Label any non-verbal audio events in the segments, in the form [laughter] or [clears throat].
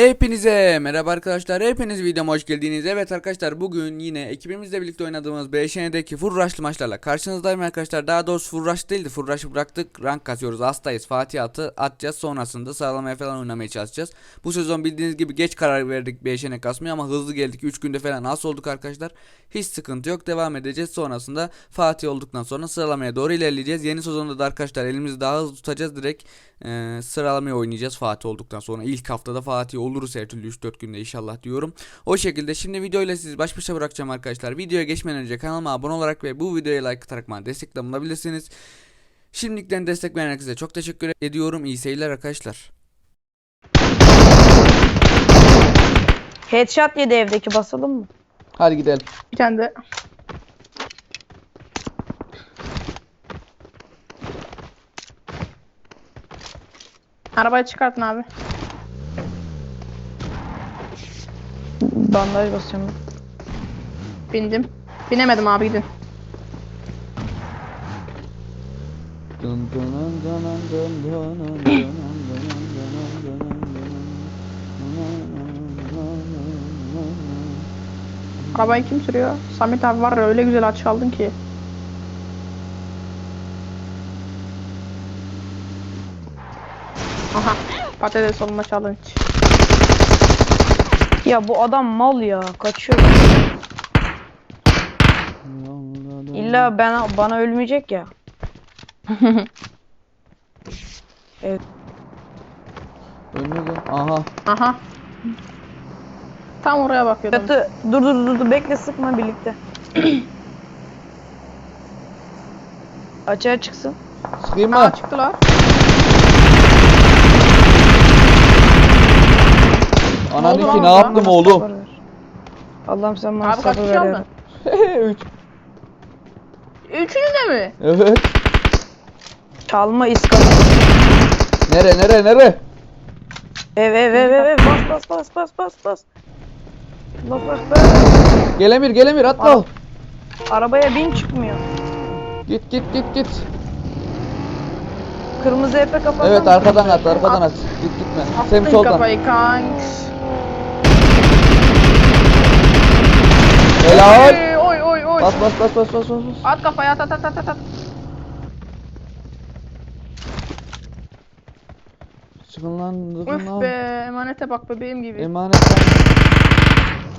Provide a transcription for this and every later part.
Hepinize merhaba arkadaşlar. Hepiniz videoma hoş geldiniz. Evet arkadaşlar bugün yine ekibimizle birlikte oynadığımız BŞN'deki full rush'lı maçlarla karşınızdayım arkadaşlar. Daha doğrusu rush değildi. Rush'ı bıraktık. Rank kasıyoruz. Hastayız. Fatih atı atacağız. Sonrasında sıralamaya falan oynamaya çalışacağız. Bu sezon bildiğiniz gibi geç karar verdik BŞN kasmaya ama hızlı geldik. 3 günde falan az olduk arkadaşlar. Hiç sıkıntı yok. Devam edeceğiz. Sonrasında Fatih olduktan sonra sıralamaya doğru ilerleyeceğiz. Yeni sezonda da arkadaşlar elimizi daha hızlı tutacağız. Direkt e, sıralamaya oynayacağız Fatih olduktan sonra. ilk haftada Fatih oluruz her türlü 3-4 günde inşallah diyorum. O şekilde şimdi videoyla sizi baş başa bırakacağım arkadaşlar. Videoya geçmeden önce kanalıma abone olarak ve bu videoya like atarak bana destekte bulunabilirsiniz. Şimdilikten destek veren herkese çok teşekkür ediyorum. İyi seyirler arkadaşlar. Headshot yedi evdeki basalım mı? Hadi gidelim. Bir tane de Arabayı çıkartın abi. Bandaj basıyorum. Bindim. Binemedim abi gidin. Arabayı kim sürüyor? Samet abi var ya öyle güzel açı aldın ki. Aha. Patates olma challenge. Ya bu adam mal ya. Kaçıyor. İlla bana, bana ölmeyecek ya. [laughs] Önüne gel. Aha. Aha. Tam oraya bakıyordum. Çatı dur dur dur dur bekle sıkma birlikte. [clears throat] Açığa çıksın. Sıkayım Aa mı? çıktılar. Ananı oldu ki lan ne yaptım Bana oğlum? ver. Allah'ım sen bana Abi kaç sabır kişi ver. ya. aldın? Üç. Üçünü de mi? Evet. Çalma iskala. Nere nere nere? Ev ev ev ev ev bas bas bas bas bas bas. Allah bak be. Gelemir gelemir atla. Ara- Arabaya bin çıkmıyor. Git git git git. Kırmızı epe kapatsana. Evet arkadan at arkadan at. Git gitme. Sem Attın soldan. kafayı kanks. Helal. Oy oy oy oy. Bas bas bas bas bas bas. At kafaya at at at at at. Çıkın lan çıkın Üf lan. be emanete bak bebeğim gibi. Emanet.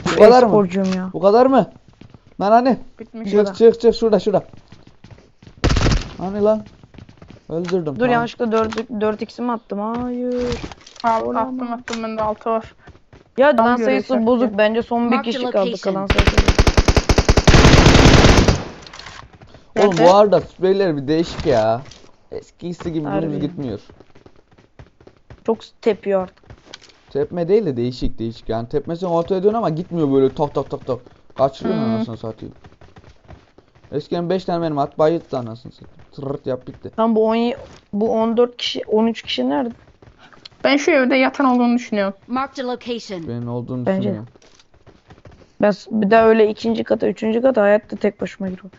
Bu kadar mı? Sporcuyum ya. Bu kadar mı? Lan hani? Bitmiş. Çık çık çık şurada şurada. Hani lan? Öldürdüm. Dur tamam. yanlışlıkla 4 4 x'imi attım. Hayır. Abi attım attım bende altı var. Ya Tam lan görev sayısı bozuk. Bence son bir Mark kişi kaldı location. kalan sayısı. Oğlum bu arada spreyler bir değişik ya. Eskisi gibi Harbi. dümdüz gitmiyor. Çok tepiyor artık. Tepme değil de değişik değişik yani tepmesini ortaya dön ama gitmiyor böyle tok tok tok tok. Kaçırıyor Hı. anasını satayım. Eskiden 5 tane benim at bayılttı anasını satayım. Tırırt yap bitti. Tam bu 10 bu 14 kişi 13 kişi nerede? Ben şu evde yatan olduğunu düşünüyorum. Marked a location. Benim olduğunu Bence de. düşünüyorum. Ben s- bir daha öyle ikinci kata, üçüncü kata hayatta tek başıma giriyorum.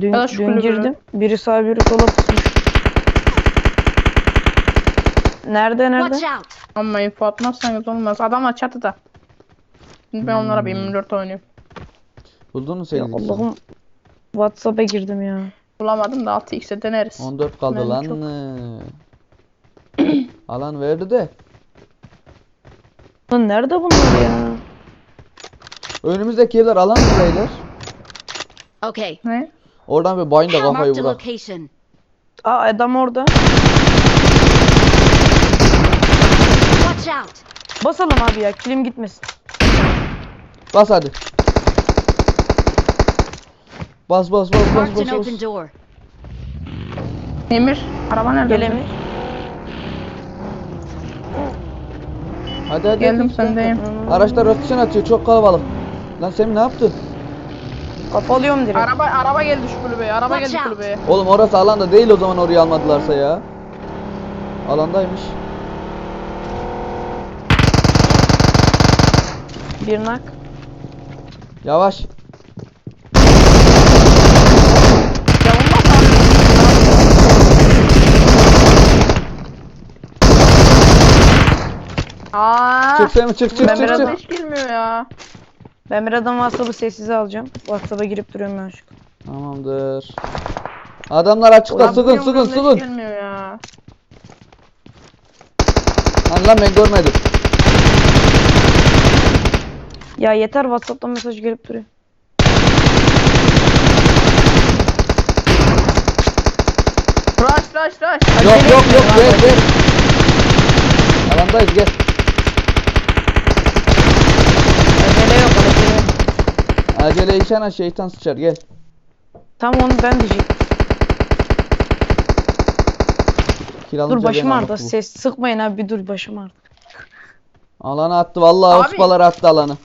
Dün, Ya da şu dün kulübü. girdim. Biri sağ biri sola pusmuş. Nerede nerede? Watch out. Ama info atmazsanız olmaz. Adamlar çatıda. Şimdi ben onlara bir 24 oynuyorum. Buldun mu Ya? Allah'ım WhatsApp'a girdim ya. Bulamadım da 6x'e deneriz. 14 kaldı Ben lan. çok- [clears throat] [clears throat] Alan verdi de. Lan nerede bunlar ya? Önümüzdeki yerler alan mı beyler? Okay. Ne? Oradan bir bayın da kafayı location. Aa adam orada. Watch out. Basalım abi ya kilim gitmesin. Bas hadi. Bas bas bas bas bas an bas. open door. Emir, araba nerede? Gelemi. Hadi hadi. Geldim sendeyim. Araçlar rotasyon atıyor çok kalabalık. Lan Semih ne yaptın? Kapalıyorum direkt. Araba araba geldi şu kulübeye. Araba Watch geldi out. kulübeye. Oğlum orası alanda değil o zaman orayı almadılarsa ya. Alandaymış. Bir nak. Yavaş. Aa. Çık Semi çık çık Ben çık biraz çık. Hiç girmiyor ya. Ben birazdan WhatsApp'ı sessize alacağım. WhatsApp'a girip duruyorum ben şu. Tamamdır. Adamlar açıkta Ulan sıkın sıkın hiç sıkın. Girmiyor ya. Lan lan ben görmedim. Ya yeter WhatsApp'tan mesaj gelip duruyor. Rush rush rush. Yok yok yok gel gel. Alandayız gel. Acele yok acele yok. Acele işen şeytan sıçar gel. Tam onu ben diyecektim. Kilalınca Dur başım ağrıdı. Ses sıkmayın abi bir dur başım ağrıdı. Alanı attı vallahi Abi. attı alanı.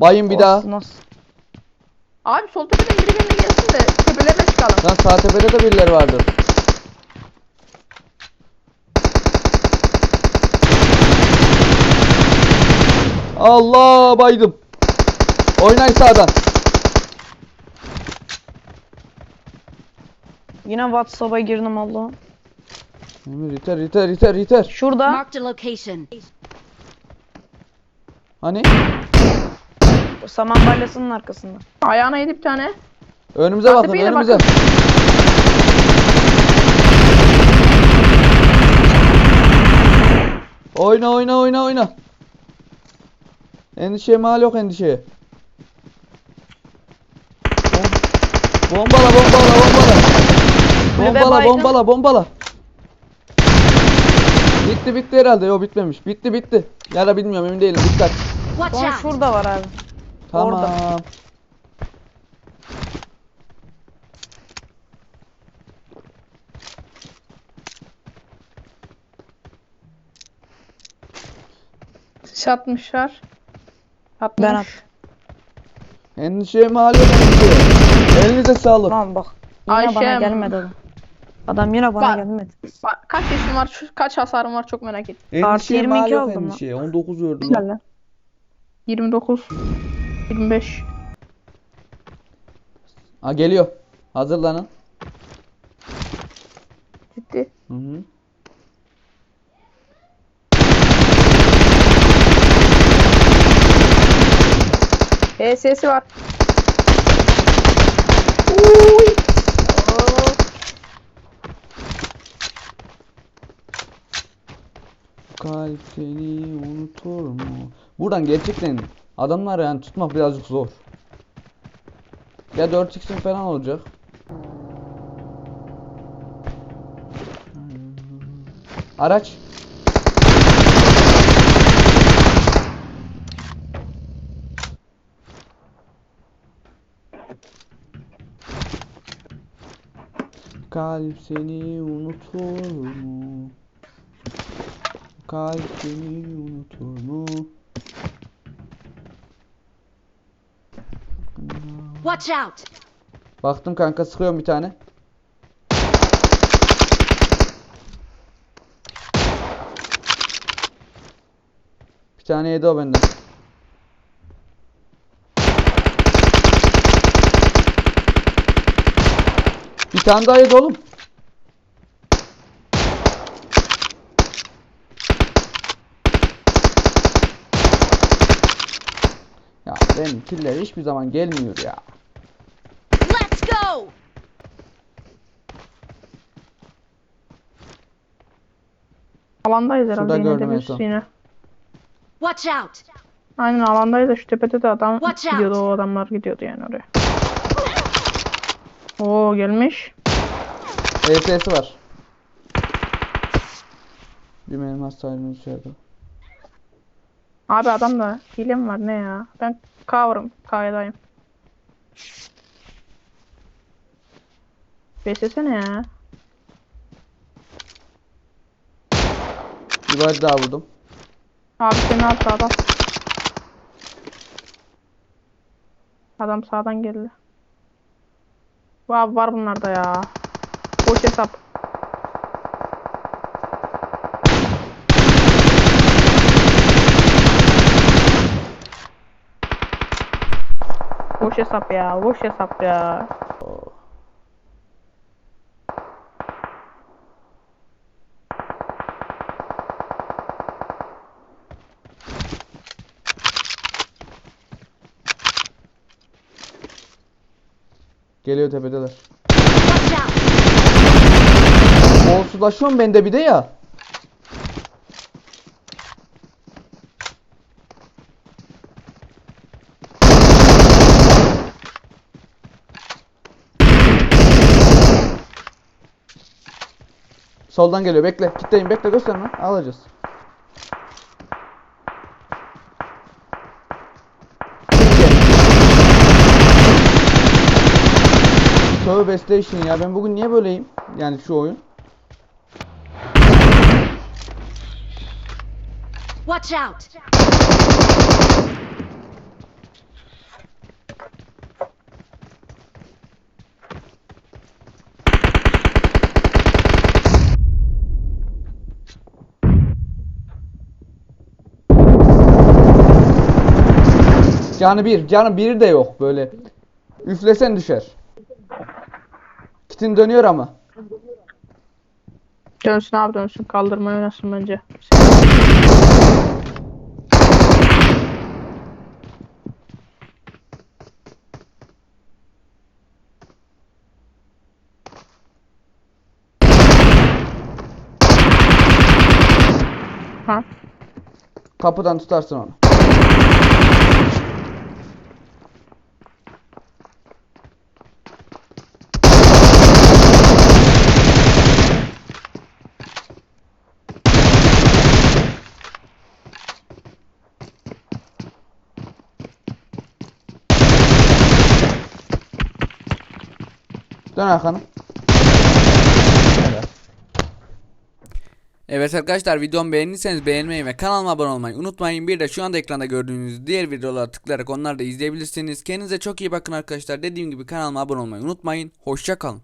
Bayım bir daha. Olsun, olsun. Abi sol tepeden biri benimle gelsin de tepelerine çıkalım. Lan sağ tepede de birileri vardır. Allah baydım. Oynay sağdan. Yine WhatsApp'a girdim Allah'ım. Emir iter iter iter iter. Şurada. Marked a location. Hani? Saman balyasının arkasında. Ayağına yedi bir tane. Önümüze bakın tepeye de önümüze. bakın. Oyna oyna oyna oyna. Endişeye mal yok endişeye. Bombala bombala bombala. Kulübe Bombala baygın. bombala bombala. Bitti bitti herhalde. Yok bitmemiş. Bitti bitti. Ya da bilmiyorum emin değilim. Dikkat. Watch Son out. şurada var abi. Tamam. Orada. Sis atmışlar. Atmış. Ben at. Endişeye mal yok endişeye. Elinize sağlık. Tamam bak. Yine bana Ayşem. gelmedi adam. Adam yine bana Bak. gelmedi. Bak, kaç yaşın var, şu- kaç hasarın var çok merak ettim. Endişeye Artı mal 22 yok aldım lan. endişeye. 19 gördüm. Güzel lan. 29 25 Ha geliyor. Hazırlanın. Ciddi. Hı hı. HS'si var. Seni unutur mu? Buradan gerçekten adamları yani tutmak birazcık zor. Ya 4x'in falan olacak. Araç. Kalp seni unutur mu? Kalp seni unutur mu? Watch out. Baktım kanka sıkıyorum bir tane. Bir tane yedi o benden. Bir tane daha yedi oğlum. Ya benim killer hiçbir zaman gelmiyor ya. Let's go. Alandayız herhalde Şurada yine de gördüm en biz son. yine. Watch out. Aynen alandayız da şu tepede de adam Watch out. gidiyordu o adamlar gidiyordu yani oraya. Oo gelmiş. ESS var. Bir elmas sayrını içeride. Abi adam da hile mi var ne ya? Ben K'varım. K'dayım. Beslesene ya. Bir body daha vurdum. Abi seni attı adam. Adam sağdan geldi. Var, var bunlarda ya. Boş hesap. boş hesap ya. Boş hesap ya. Geliyor tepedeler. Olsuzlaşıyorum bende bir de ya. Soldan geliyor. Bekle. Kitleyin. Bekle gösterme. Alacağız. Tövbe Station ya. Ben bugün niye böyleyim? Yani şu oyun. Watch out! Canı bir. Canı biri de yok böyle. Üflesen düşer. Kitin dönüyor ama. Dönsün abi dönsün. Kaldırmayı oynasın bence. Ha? Kapıdan tutarsın onu. Dön arkanı. Evet arkadaşlar videomu beğendiyseniz beğenmeyi ve kanalıma abone olmayı unutmayın. Bir de şu anda ekranda gördüğünüz diğer videolara tıklayarak onları da izleyebilirsiniz. Kendinize çok iyi bakın arkadaşlar. Dediğim gibi kanalıma abone olmayı unutmayın. Hoşça kalın.